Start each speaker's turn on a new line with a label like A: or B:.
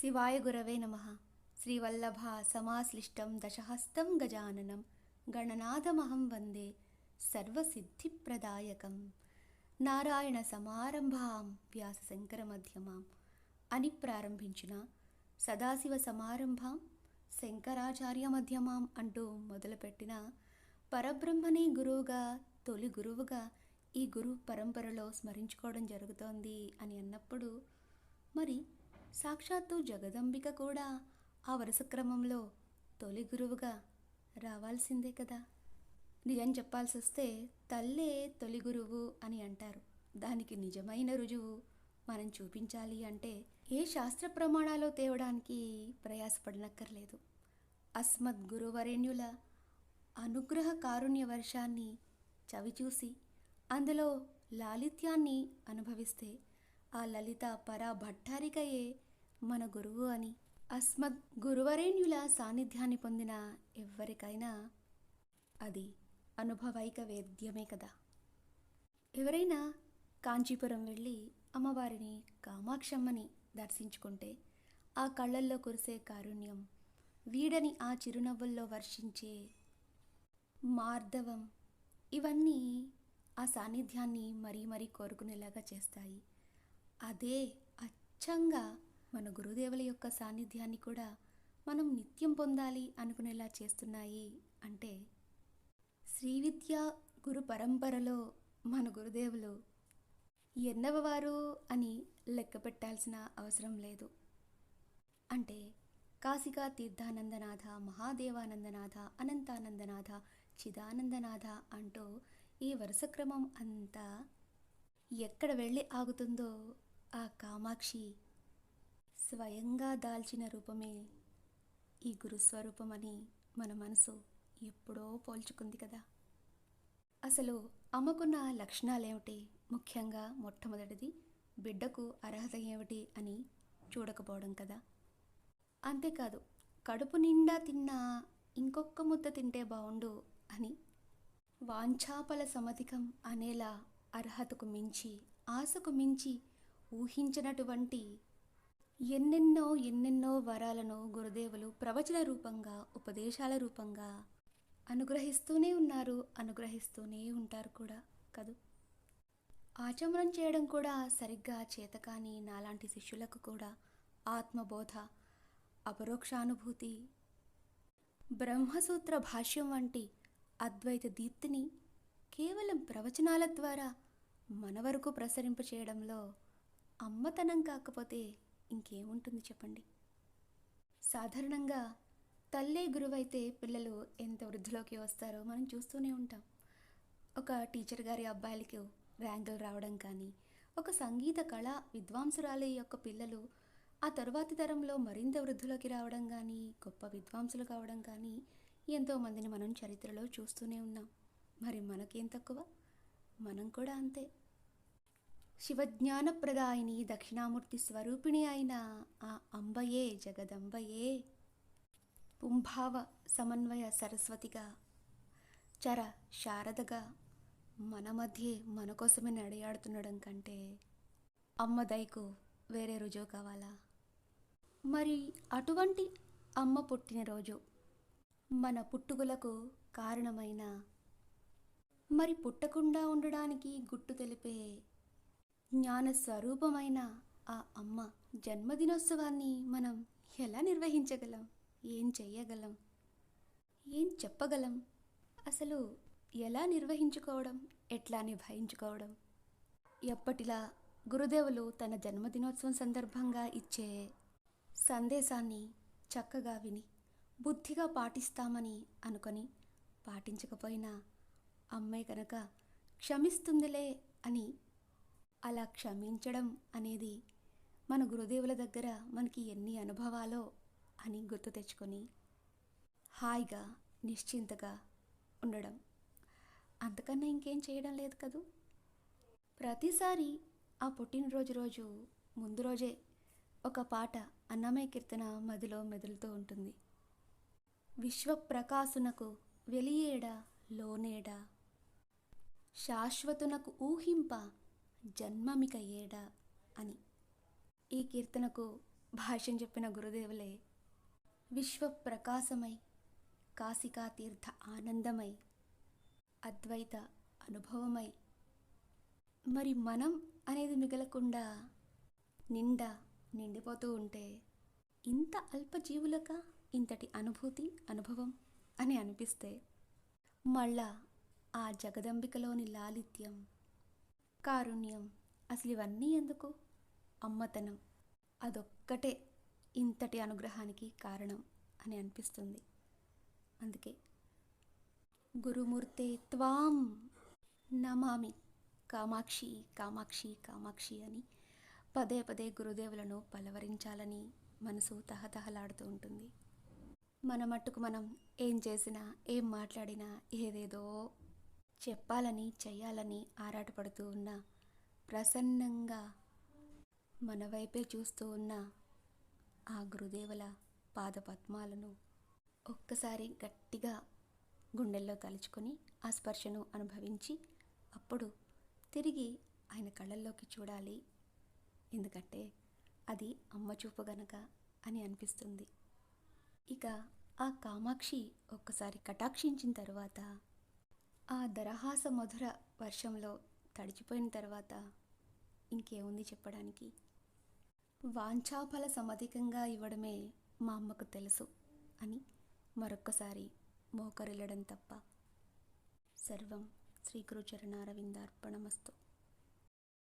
A: శివాయ గురవే నమ. శ్రీవల్లభ సమాశ్లిష్టం దశహస్తం గజాననం. గణనాథమహం వందే. సర్వసిద్ధిప్రదాయకం. నారాయణ సమారంభాం వ్యాసశంకర మధ్యమాం అని ప్రారంభించిన సదాశివ సమారంభాం శంకరాచార్య మధ్యమాం అంటూ మొదలుపెట్టిన పరబ్రహ్మనే గురువుగా తొలి గురువుగా ఈ గురు పరంపరలో స్మరించుకోవడం జరుగుతోంది అని అన్నప్పుడు మరి సాక్షాత్తు జగదంబిక కూడా ఆ వరుస క్రమంలో తొలి గురువుగా రావాల్సిందే కదా. నిజం చెప్పాల్సి వస్తే తల్లే తొలి గురువు అని అంటారు. దానికి నిజమైన రుజువు మనం చూపించాలి అంటే ఏ శాస్త్ర ప్రమాణాలు తేవడానికి ప్రయాసపడనక్కర్లేదు. అస్మద్ గురువరేణ్యుల అనుగ్రహ కారుణ్య వర్షాన్ని చవిచూసి అందులో లాలిత్యాన్ని అనుభవిస్తే ఆ లలిత పరా భట్టారికయే మన గురువు అని. అస్మద్ గురువరేణ్యుల సాన్నిధ్యాన్ని పొందిన ఎవరికైనా అది అనుభవైక వేద్యమే కదా. ఎవరైనా కాంచీపురం వెళ్ళి అమ్మవారిని కామాక్షమ్మని దర్శించుకుంటే ఆ కళ్ళల్లో కురిసే కారుణ్యం వీడని ఆ చిరునవ్వుల్లో వర్షించే మార్దవం ఇవన్నీ ఆ సాన్నిధ్యాన్ని మరీ మరీ కోరుకునేలాగా చేస్తాయి. అదే అచ్చంగా మన గురుదేవుల యొక్క సాన్నిధ్యాన్ని కూడా మనం నిత్యం పొందాలి అనుకునేలా చేస్తున్నాయి. అంటే శ్రీ విద్య గురు పరంపరలో మన గురుదేవులు ఎన్నవవారు అని లెక్క పెట్టాల్సిన అవసరం లేదు. అంటే కాశికా తీర్థానందనాథ మహాదేవానందనాథ అనంతానందనాథ చిదానందనాథ అంటూ ఈ వరుస క్రమం అంతా ఎక్కడ వెళ్ళి ఆగుతుందో ఆ కామాక్షి స్వయంగా దాల్చిన రూపమే ఈ గురుస్వరూపమని మన మనసు ఎప్పుడో పోల్చుకుంది కదా. అసలు అమ్మకున్న లక్షణాలేమిటి? ముఖ్యంగా మొట్టమొదటిది బిడ్డకు అర్హత ఏమిటి అని చూడకపోవడం కదా. అంతేకాదు కడుపు నిండా తిన్నా ఇంకొక ముద్ద తింటే బాగుండు అని వాంఛాపల సమధికం అనేలా అర్హతకు మించి ఆశకు మించి ఊహించినటువంటి ఎన్నెన్నో ఎన్నెన్నో వరాలను గురుదేవులు ప్రవచన రూపంగా ఉపదేశాల రూపంగా అనుగ్రహిస్తూనే ఉన్నారు అనుగ్రహిస్తూనే ఉంటారు కూడా కదూ? ఆచమనం చేయడం కూడా సరిగ్గా చేతకాని నాలాంటి శిష్యులకు కూడా ఆత్మబోధ అపరోక్షానుభూతి బ్రహ్మసూత్ర భాష్యం వంటి అద్వైత దీప్తిని కేవలం ప్రవచనాల ద్వారా మన వరకు ప్రసరింపచేయడంలో అమ్మతనం కాకపోతే ఇంకేముంటుంది చెప్పండి? సాధారణంగా తల్లే గురువైతే పిల్లలు ఎంత వృద్ధిలోకి వస్తారో మనం చూస్తూనే ఉంటాం. ఒక టీచర్ గారి అబ్బాయిలకు ర్యాంకులు రావడం కానీ ఒక సంగీత కళా విద్వాంసురాలి యొక్క పిల్లలు ఆ తరువాతి తరంలో మరింత వృద్ధిలోకి రావడం కానీ గొప్ప విద్వాంసులు కావడం కానీ ఎంతోమందిని మనం చరిత్రలో చూస్తూనే ఉన్నాం. మరి మనకేం తక్కువ? మనం కూడా అంతే. శివజ్ఞానప్రదాయిని దక్షిణామూర్తి స్వరూపిణి అయిన ఆ అంబయే జగదంబయే. పుంభావ సమన్వయ సరస్వతిగా చర శారదగా మన మధ్యే మన కోసమే నడియాడుతుండడం కంటే అమ్మ దయకు వేరే రుజువు కావాలా? మరి అటువంటి అమ్మ పుట్టినరోజు మన పుట్టుకలకు కారణమైన మరి పుట్టకుండా ఉండడానికి గుట్టు తెలిపే జ్ఞాన స్వరూపమైన ఆ అమ్మ జన్మదినోత్సవాన్ని మనం ఎలా నిర్వహించగలం? ఏం చెయ్యగలం? ఏం చెప్పగలం? అసలు ఎలా నిర్వహించుకోవడం? ఎట్లా నిభాయించుకోవడం ఎప్పటిలా గురుదేవులు తన జన్మదినోత్సవం సందర్భంగా ఇచ్చే సందేశాన్ని చక్కగా విని బుద్ధిగా పాటిస్తామని అనుకొని పాటించకపోయినా అమ్మాయి కనుక క్షమిస్తుందిలే అని అలా క్షమించడం అనేది మన గురుదేవుల దగ్గర మనకి ఎన్ని అనుభవాలో అని గుర్తు తెచ్చుకొని హాయిగా నిశ్చింతగా ఉండడం. అంతకన్నా ఇంకేం చేయడం లేదు కదూ? ప్రతిసారి ఆ పుట్టినరోజు రోజు ముందు రోజే ఒక పాట అన్నమయ కీర్తన మదిలో మెదులుతూ ఉంటుంది. విశ్వప్రకాశునకు వెలియేడ లోనేడ? శాశ్వతునకు ఊహింప జన్మమిక ఏడ అని. ఈ కీర్తనకు భాష్యం చెప్పిన గురుదేవులే విశ్వ ప్రకాశమై కాశికా తీర్థ ఆనందమై అద్వైత అనుభవమై. మరి మనం అనేది మిగలకుండా నిండా నిండిపోతూ ఉంటే ఇంత అల్పజీవులక ఇంతటి అనుభూతి అనుభవం అని అనిపిస్తే మళ్ళా ఆ జగదంబికలోని లాలిత్యం కారుణ్యం. అసలు ఇవన్నీ ఎందుకు? అమ్మతనం. అదొక్కటే ఇంతటి అనుగ్రహానికి కారణం అని అనిపిస్తుంది. అందుకే గురుమూర్తే త్వాం నమామి. కామాక్షి కామాక్షి కామాక్షి అని పదే పదే గురుదేవులను పలవరించాలని మనసు తహతహలాడుతూ ఉంటుంది. మన మట్టుకు మనం ఏం చేసినా ఏం మాట్లాడినా ఏదేదో చెప్పాలని చెయ్యాలని ఆరాటపడుతూ ఉన్న ప్రసన్నంగా మన వైపే చూస్తూ ఉన్న ఆ గురుదేవుల పాదపద్మాలను ఒక్కసారి గట్టిగా గుండెల్లో తలుచుకొని ఆ స్పర్శను అనుభవించి అప్పుడు తిరిగి ఆయన కళ్ళల్లోకి చూడాలి. ఎందుకంటే అది అమ్మ చూపు గనక అని అనిపిస్తుంది. ఇక ఆ కామాక్షి ఒక్కసారి కటాక్షించిన తర్వాత ఆ దరహాస మధుర వర్షంలో తడిచిపోయిన తర్వాత ఇంకేముంది చెప్పడానికి? వాంఛాఫల సమధికంగా ఇవ్వడమే మా అమ్మకు తెలుసు అని మరొక్కసారి మోకరిల్లడం తప్ప. సర్వం శ్రీగురు చరణారవిందార్పణమస్తు